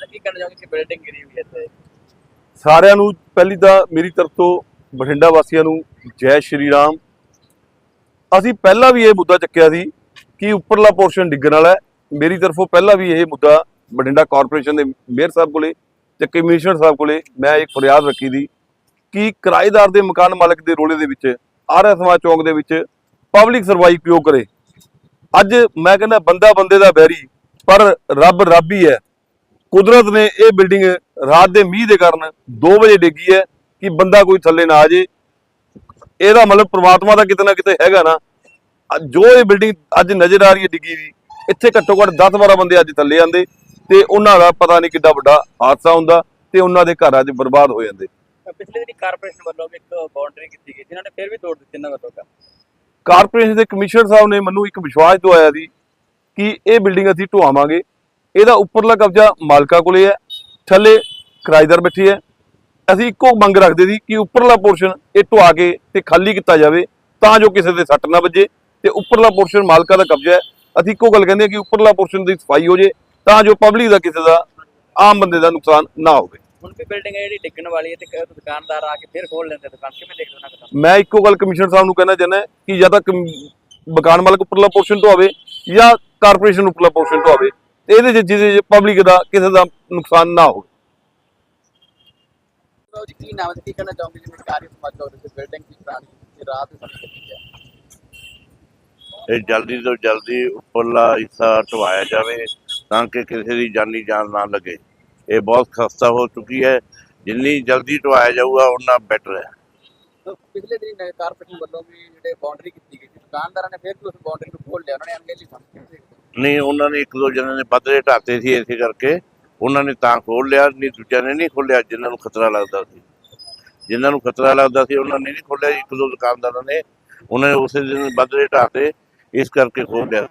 ਨਾਮ ਕੀ ਕਹਿਣਾ ਚਾਹੋਗੇ ਕਿ ਬਿਲਡਿੰਗ ਗਿਰੀ ਹੋਈ ਹੈ ਇੱਥੇ। ਸਾਰਿਆਂ ਨੂੰ ਪਹਿਲੀ ਤਾਂ ਮੇਰੀ ਤਰਫ ਤੋਂ ਬਠਿੰਡਾ ਵਾਸੀਆਂ ਨੂੰ ਜੈ ਸ਼੍ਰੀ ਰਾਮ। ਅਸੀਂ ਪਹਿਲਾਂ ਵੀ ਇਹ ਮੁੱਦਾ ਚੱਕਿਆ ਸੀ ਕਿ ਉੱਪਰਲਾ ਪੋਰਸ਼ਨ ਡਿੱਗਣ ਵਾਲਾ ਹੈ। ਮੇਰੀ ਤਰਫੋਂ ਪਹਿਲਾਂ ਵੀ ਇਹ ਮੁੱਦਾ ਬਠਿੰਡਾ ਕਾਰਪੋਰੇਸ਼ਨ ਦੇ ਮੇਅਰ ਸਾਹਿਬ ਕੋਲੇ ਤੇ ਕਮਿਸ਼ਨਰ ਸਾਹਿਬ ਕੋਲੇ ਮੈਂ ਇੱਕ ਫਰਿਆਦ ਰੱਖੀ ਦੀ ਕਿ ਕਿਰਾਏਦਾਰ ਦੇ ਮਕਾਨ ਮਾਲਕ ਦੇ ਰੋਲੇ ਦੇ ਵਿੱਚ ਆਰਐਸ ਸਮਾਜ ਚੌਂਕ ਦੇ ਵਿੱਚ ਪਬਲਿਕ ਸਰਵਾਈ ਕਿਉਂ ਕਰੇ? ਅੱਜ ਮੈਂ ਕਹਿੰਦਾ ਬੰਦਾ ਬੰਦੇ ਦਾ ਬੈਰੀ, ਪਰ ਰੱਬ ਰੱਬ ਹੀ ਹੈ। ਕੁਦਰਤ ਨੇ ਇਹ ਬਿਲਡਿੰਗ ਰਾਤ ਦੇ ਮੀਂਹ ਦੇ ਕਾਰਨ 2 ਵਜੇ ਡਿੱਗੀ ਹੈ ਕਿ ਬੰਦਾ ਕੋਈ ਥੱਲੇ ਨਾ ਆ ਜੇ। ਇਹਦਾ ਮਤਲਬ ਪ੍ਰਮਾਤਮਾ ਦਾ ਕਿਤੇ ਨਾ ਕਿਤੇ ਹੈਗਾ ਨਾ। ਜੋ ਇਹ ਬਿਲਡਿੰਗ ਅੱਜ ਨਜ਼ਰ ਆ ਰਹੀ ਹੈ ਡਿੱਗੀ ਵੀ ਇੱਥੇ ਘੱਟੋ ਘੱਟ 10-12 ਬੰਦੇ ਅੱਜ ਥੱਲੇ ਆਂਦੇ ਤੇ ਉਹਨਾਂ ਦਾ ਪਤਾ ਨਹੀਂ ਕਿੱਡਾ ਵੱਡਾ ਹਾਦਸਾ ਹੁੰਦਾ ਤੇ ਉਹਨਾਂ ਦੇ ਘਰ ਅੱਜ ਬਰਬਾਦ ਹੋ ਜਾਂਦੇ। ਪਿਛਲੇ ਦਿਨੀ ਕਾਰਪੋਰੇਸ਼ਨ ਵੱਲੋਂ ਇੱਕ ਬਾਉਂਡਰੀ ਕੀਤੀ ਗਈ ਜਿਨ੍ਹਾਂ ਨੇ ਫਿਰ ਵੀ ਤੋੜ ਦਿੱਤੀ ਇਹਨਾਂ ਕੰਮ। ਕਾਰਪੋਰੇਸ਼ਨ ਦੇ ਕਮਿਸ਼ਨਰ ਸਾਹਿਬ ਨੇ ਮੈਨੂੰ ਇੱਕ ਵਿਸ਼ਵਾਸ ਦਵਾਇਆ ਸੀ ਕਿ ਇਹ ਬਿਲਡਿੰਗ ਅਸੀਂ ਢਵਾਵਾਂਗੇ ਇਹਦਾ ਉੱਪਰਲਾ ਕਬਜ਼ਾ ਮਾਲਕਾ ਕੋਲੇ ਹੈ ਥੱਲੇ ਕਿਰਾਏਦਾਰ ਬੈਠੇ ਹੈ। ਅਸੀਂ ਇੱਕੋ ਮੰਗ ਰੱਖਦੇ ਸੀ ਕਿ ਉੱਪਰਲਾ ਪੋਰਸ਼ਨ ਇਹ ਢਵਾ ਕੇ ਤੇ ਖਾਲੀ ਕੀਤਾ ਜਾਵੇ ਤਾਂ ਜੋ ਕਿਸੇ ਦੇ ਸੱਟ ਨਾ ਵੱਜੇ ਤੇ ਉੱਪਰਲਾ ਪੋਰਸ਼ਨ ਮਾਲਕਾ ਦਾ ਕਬਜ਼ਾ ਹੈ। ਅਸੀਂ ਇੱਕੋ ਗੱਲ ਕਹਿੰਦੇ ਹਾਂ ਕਿ ਉੱਪਰਲਾ ਪੋਰਸ਼ਨ ਦੀ ਸਫ਼ਾਈ ਹੋ ਜੇ ਤਾਂ ਜੋ ਪਬਲਿਕ ਦਾ ਕਿਸੇ ਦਾ ਆਮ ਬੰਦੇ ਦਾ ਨੁਕਸਾਨ ਨਾ ਹੋਵੇ। ਹੁਣ ਵੀ ਬਿਲਡਿੰਗ ਹੈ ਜਿਹੜੀ ਡਿੱਗਣ ਵਾਲੀ ਹੈ ਤੇ ਦੁਕਾਨਦਾਰ ਆ ਕੇ ਫਿਰ ਖੋਲ ਲੈਂਦੇ ਦੁਕਾਨ ਕਿਵੇਂ ਦੇਖਦੇ ਹੋ ਨਾ ਕਦਮ ਮੈਂ ਇੱਕੋ ਗੱਲ ਕਮਿਸ਼ਨਰ ਸਾਹਿਬ ਨੂੰ ਕਹਿਣਾ ਚਾਹੁੰਦਾ ਕਿ ਜਾਂ ਤਾਂ ਮਕਾਨ ਮਾਲਕ ਉੱਪਰਲਾ ਪੋਰਸ਼ਨ ਢਵਾਵੇ ਜਾਂ ਕਾਰਪੋਰੇਸ਼ਨ ਉੱਪਰਲਾ ਪੋਰਸ਼ਨ ਢਵਾਵੇ ਤੇ ਇਹਦੇ ਚ ਜਿਹਦੇ ਪਬਲਿਕ ਦਾ ਕਿਸੇ ਦਾ ਨੁਕਸਾਨ ਨਾ ਹੋਵੇ। ਲਓ ਜੀ ਕੀ ਨਾਮ ਹੈ ਤੇ ਕੀ ਕਹਿਣਾ ਚਾਹੋਗੇ ਜਿਵੇਂ ਕਾਰੀ ਸਮਾਜ ਚੌਕ ਦੇ ਬਿਲਡਿੰਗ ਦੀ ਪੁਰਾਣੀ ਤੇ ਰਾਤ ਦੇ ਸਮੇਂ ਕੀਤੀ ਹੈ? ਇਹ ਜਲਦੀ ਤੋਂ ਜਲਦੀ ਉੱਪਰਲਾ ਹਿੱਸਾ ਢਵਾਇਆ ਜਾਵੇ ਤਾਂ ਕਿ ਕਿਸੇ ਦੀ ਜਾਨੀ ਜਾਨ ਨਾ ਲੱਗੇ। ਇਹ ਬਹੁਤ ਖਸਤਾ ਹੋ ਚੁੱਕੀ ਹੈ। ਜਿੰਨੀ ਜਲਦੀ ਢਵਾਇਆ ਜਾਊਗਾ ਉਨਾ ਬੈਟਰ ਹੈ। ਪਿਛਲੇ ਦਿਨ ਕਾਰਪੋਰੇਸ਼ਨ ਵੱਲੋਂ ਵੀ ਜਿਹੜੇ ਬਾਉਂਡਰੀ ਕੀਤੀ ਗਈ ਸੀ ਦੁਕਾਨਦਾਰਾਂ ਨੇ ਫਿਰ ਉਸ ਬਾਉਂਡਰੀ ਨੂੰ ਖੋਲ ਲਿਆ। ਉਹਨਾਂ ਨੇ ਅਣਗਹਿਲੀ ਸਮਝੀ? ਨਹੀਂ ਉਹਨਾਂ ਨੇ ਇੱਕ ਦੋ ਜਣਾਂ ਨੇ ਬਦਲੇ ਢਾਤੇ ਸੀ ਇਸੇ ਕਰਕੇ। ਉਹਨਾਂ ਨੇ ਤਾਂ ਖੋਲ ਲਿਆ ਨਹੀਂ ਦੂਜਿਆਂ ਨੇ ਨਹੀਂ ਖੋਲਿਆ ਜਿਨ੍ਹਾਂ ਨੂੰ ਖਤਰਾ ਲੱਗਦਾ ਸੀ। ਜਿਨ੍ਹਾਂ ਨੂੰ ਖਤਰਾ ਲੱਗਦਾ ਸੀ ਉਹਨਾਂ ਨੇ ਨਹੀਂ ਖੋਲਿਆ ਇੱਕ ਦੋ ਦੁਕਾਨਦਾਰਾਂ ਨੇ ਉਹਨਾਂ ਨੇ ਉਸੇ ਦਿਨ ਬਦਲੇ ਢਾਤੇ ਇਸ ਕਰਕੇ ਖੋਲ ਲਿਆ।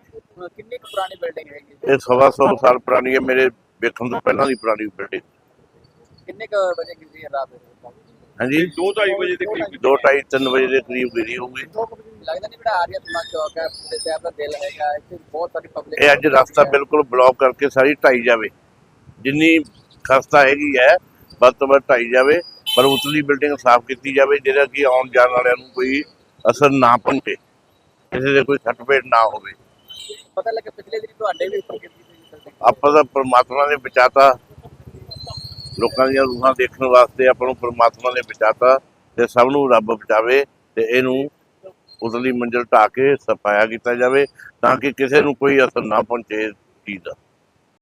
ਕਿੰਨੀ ਪੁਰਾਣੀ ਬਿਲਡਿੰਗ ਹੈਗੀ ਹੈ? ਇਹ ਸਵਾ ਸੌ ਸਾਲ ਪੁਰਾਣੀ ਹੈ ਮੇਰੇ ਵੇਖਣ ਤੋਂ ਪਹਿਲਾਂ ਦੀ ਪੁਰਾਣੀ ਬਿਲਡਿੰਗ ਕਿੰਨੇ ਕੁ ਵਜੇ ਹੈ ਰਾਤ? ਦੇ ਹਾਂਜੀ? 2:30 ਵਜੇ ਦੇ ਕਰੀਬ ਦੋ ਢਾਈ ਤਿੰਨ ਵਜੇ ਦੇ ਕਰੀਬ ਗਿਰੀ ਹੋਊਗੀ। ਲੱਗਦਾ ਨਹੀਂ ਬੜਾ ਆਰੀਆ ਸਮਾਜ ਚੌਕ ਹੈ ਤੇ ਸ਼ਹਿਰ ਦਾ ਦਿਲ ਹੈਗਾ ਇੱਥੇ ਬਹੁਤ ਸਾਰੀ ਪਬਲਿਕ ਇਹ ਅੱਜ ਰਸਤਾ ਬਿਲਕੁਲ ਬਲੌਕ ਕਰਕੇ ਸਾਰੀ ਢਾਈ ਜਾਵੇ। ਜਿੰਨੀ ਖਸਤਾ ਹੈਗੀ ਹੈ ਵੱਧ ਤੋਂ ਵੱਧ ਢਾਈ ਜਾਵੇ ਪਰ ਉਤਲੀ ਬਿਲਡਿੰਗ ਸਾਫ਼ ਕੀਤੀ ਜਾਵੇ ਜਿਹੜਾ ਕਿ ਆਉਣ ਜਾਣ ਵਾਲਿਆਂ ਨੂੰ ਕੋਈ ਅਸਰ ਨਾ ਪਹੁੰਚੇ ਕਿਸੇ ਦੇ ਕੋਈ ਸੱਟ-ਫੇਟ ਨਾ ਹੋਵੇ। ਪਤਾ ਲੱਗਾ ਪਿਛਲੇ ਦਿਨ ਤੁਹਾਡੇ ਵੀ ਉੱਪਰ ਕੀਤੀ। ਆਪਾਂ ਤਾਂ ਪਰਮਾਤਮਾ ਨੇ ਬਚਾਤਾ। ਲੋਕਾਂ ਦੀਆਂ ਰੂਹਾਂ ਦੇਖਣ ਵਾਸਤੇ ਆਪਾਂ ਨੂੰ ਪਰਮਾਤਮਾ ਨੇ ਬਚਾਤਾ ਤੇ ਸਭ ਨੂੰ ਰੱਬ ਬਚਾਵੇ ਤੇ ਇਹਨੂੰ ਉਤਲੀ ਮੰਜ਼ਿਲ ਢਾ ਕੇ ਸਫਾਇਆ ਕੀਤਾ ਜਾਵੇ ਤਾਂ ਕਿ ਕਿਸੇ ਨੂੰ ਕੋਈ ਅਸਰ ਨਾ ਪਹੁੰਚੇ ਇਸ ਚੀਜ਼ ਦਾ।